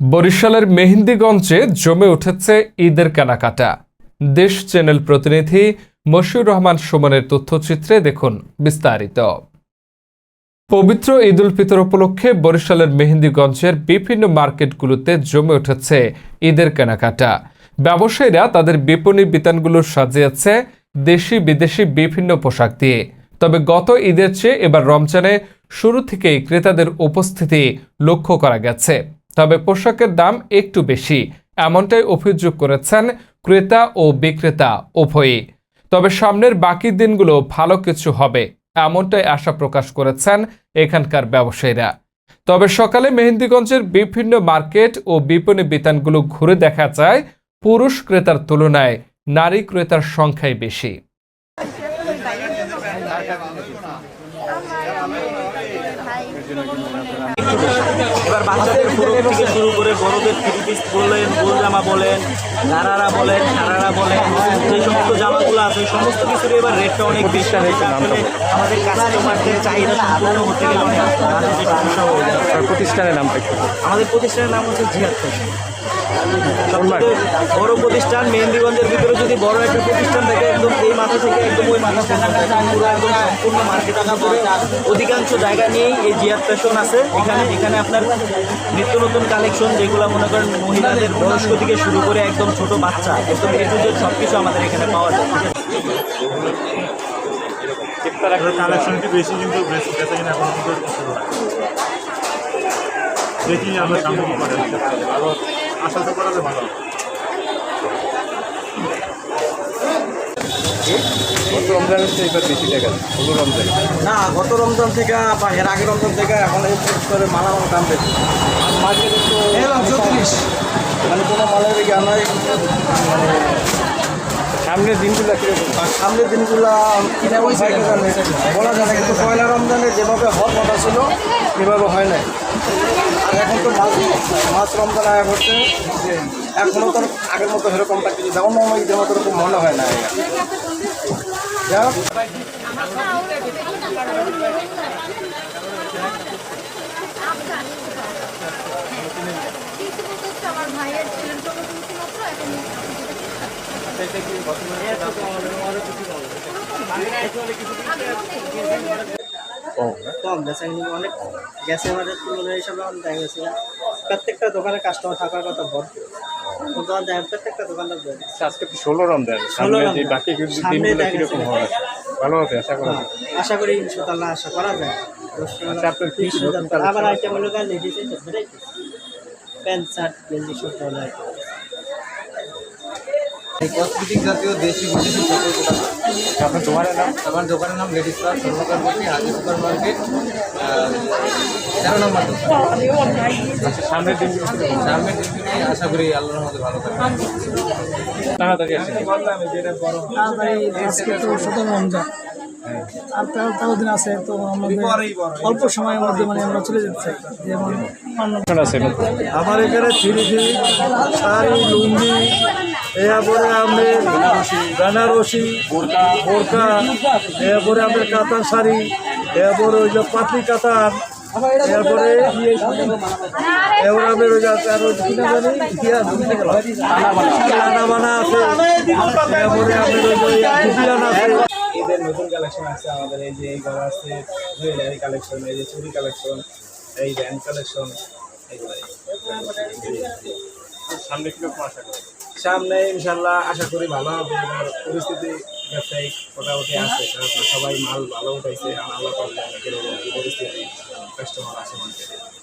বরিশালের মেহেন্দিগঞ্জে জমে উঠেছে ঈদের কেনাকাটা। দেশ চ্যানেল প্রতিনিধি মশিউর রহমান সুমনের তথ্যচিত্রে দেখুন বিস্তারিত। পবিত্র ঈদ উল ফিতর উপলক্ষে বরিশালের মেহেন্দিগঞ্জের বিভিন্ন মার্কেটগুলোতে জমে উঠেছে ঈদের কেনাকাটা। ব্যবসায়ীরা তাদের বিপণী বিতানগুলো সাজিয়েছে দেশি বিদেশি বিভিন্ন পোশাক দিয়ে। তবে গত ঈদের চেয়ে এবার রমজানে শুরু থেকেই ক্রেতাদের উপস্থিতি লক্ষ্য করা গেছে। তবে পোশাকের দাম একটু বেশি, এমনটাই অভিযোগ করেছেন ক্রেতা ও বিক্রেতা উভয়ই। তবে সামনের বাকি দিনগুলো ভালো কিছু হবে, এমনটাই আশা প্রকাশ করেছেন এখানকার ব্যবসায়ীরা। তবে সকালে মেহেন্দিগঞ্জের বিভিন্ন মার্কেট ও বিপণী বিতানগুলো ঘুরে দেখা যায় পুরুষ ক্রেতার তুলনায় নারী ক্রেতার সংখ্যাই বেশি। এবার বাচ্চাদের ফ্রক থেকে শুরু করে বড়দের থ্রি পিস বলেন জামা বলেন, নারারা বলেন নারারা বলেন যে জামাগুলো আছে সমস্ত কিছুর এবার রেটটা অনেক বেশি। হয়েছে আমাদের কাস্টমারদের চাহিদা সম্পূর্ণ হতে গেলে অনেক সমস্যা হয়ে যায় প্রতিষ্ঠানের নামটা আমাদের প্রতিষ্ঠানের নাম হচ্ছে জিয়াদ ফ্যাশন বড় প্রতিষ্ঠান মেহেন্দিগঞ্জের ভিতরে যদি বড় একটা প্রতিষ্ঠান থাকে একদম এই মাথা থেকে একদম ওই মাথা পুরো একদম সম্পূর্ণ মার্কেট ভিতরে অধিকাংশ জায়গা নিয়েই এই জিয়াদ ফ্যাশন আছে। এখানে এখানে আপনার নিত্য নতুন কালেকশন যেগুলো মনে করেন মহিলাদের বয়স্ক থেকে শুরু করে একদম ছোট বাচ্চা একদম এ সব কিছু আমাদের এখানে পাওয়া যায়। কালেকশন একটু বেশি কিন্তু বেশি বেশি কিনা এখন শুরু হয় দেখি আমরা সামনে কি করে আশা তো করা যায় ভালো। গত রমজানের চেয়ে এবার বেশি টাকা রমজান। না গত রমজান থেকে বা এর আগের রমজান থেকে এখন এই করে মালামাল দাম বেশি। মার্কেটে তো মানে কোনো মালের জ্ঞান নাই। সামনের দিনগুলো আর সামনের দিনগুলা বলা যায় না। কিন্তু পয়লা রমজানে যেভাবে হওয়ার কথা ছিল সেভাবে হয় নাই। আর এখন তো মাছ মাছ রমজান আয়া করছে এখনও তো আগের মতো সেরকমটা কিছু যেমন মনে ঈদের মতো এরকম মনে হয় না। যাই হোক, কম বেচা অনেক গ্যাসে আমাদের তুলনায় হিসাবে অনেক দেখা গেছে প্রত্যেকটা দোকানে কাস্টমার থাকার কথা আর প্রত্যেকটা দোকানদার। আজকে তো ষোলো রমজান সামনে বাকি দিনগুলো কীরকম। ভালো হবে আশা করা আশা করি ইনশাল্লাহ আশা করা যায় আচ্ছা, আপনার কি? আবার আইটেম হলো প্যান্ট শার্ট গেঞ্জি সব ধরনের। কসমেটিক জাতীয় দেশি বিদেশি সকল আপনার দোকানের নাম? আমার দোকানের নাম লেডিস পার্ক স্বর্ণকার বসি হাজি সুপার মার্কেট তেরো নম্বর দোকান। আচ্ছা সামনের দিন সামনের দিনগুলি আশা করি আল্লাহর মধ্যে ভালো থাকবে। তাড়াতাড়ি আসেন। আজকে তো সতেরো রমজান আর তেরো তেরো দিন আছে তো আমাদের অল্প সময়ের মধ্যে মানে আমরা চলে যেতে চাই। যেমন আমার এখানে থ্রি পিস শাড়ি লুঙ্গি এরপরে আমি বেনারসি বোরকা এরপরে আমাদের কাতার শাড়ি এরপরে ওই যে পাতলি কাতার এরপরে এবার আমি ওই জানি? ইয়া ভুলে গেলাম। রানা বানা আছে। এরপরে আমি ওই আছে। ঈদের নতুন কালেকশন আছে আমাদের এই যে এই ঘর আছে জুয়েলারি কালেকশন এই যে চুরি কালেকশন এই ব্যান্ড কালেকশন এগুলাই সামনে কীরকম আশা করা সামনে ইনশাল্লাহ আশা করি ভালো হবে এবার পরিস্থিতি ব্যবসায়িক মোটামুটি আছে কারণ সবাই মাল ভালো উঠাইছে আর আল্লাহ পরিস্থিতি কাস্টমার আছে মার্কেটে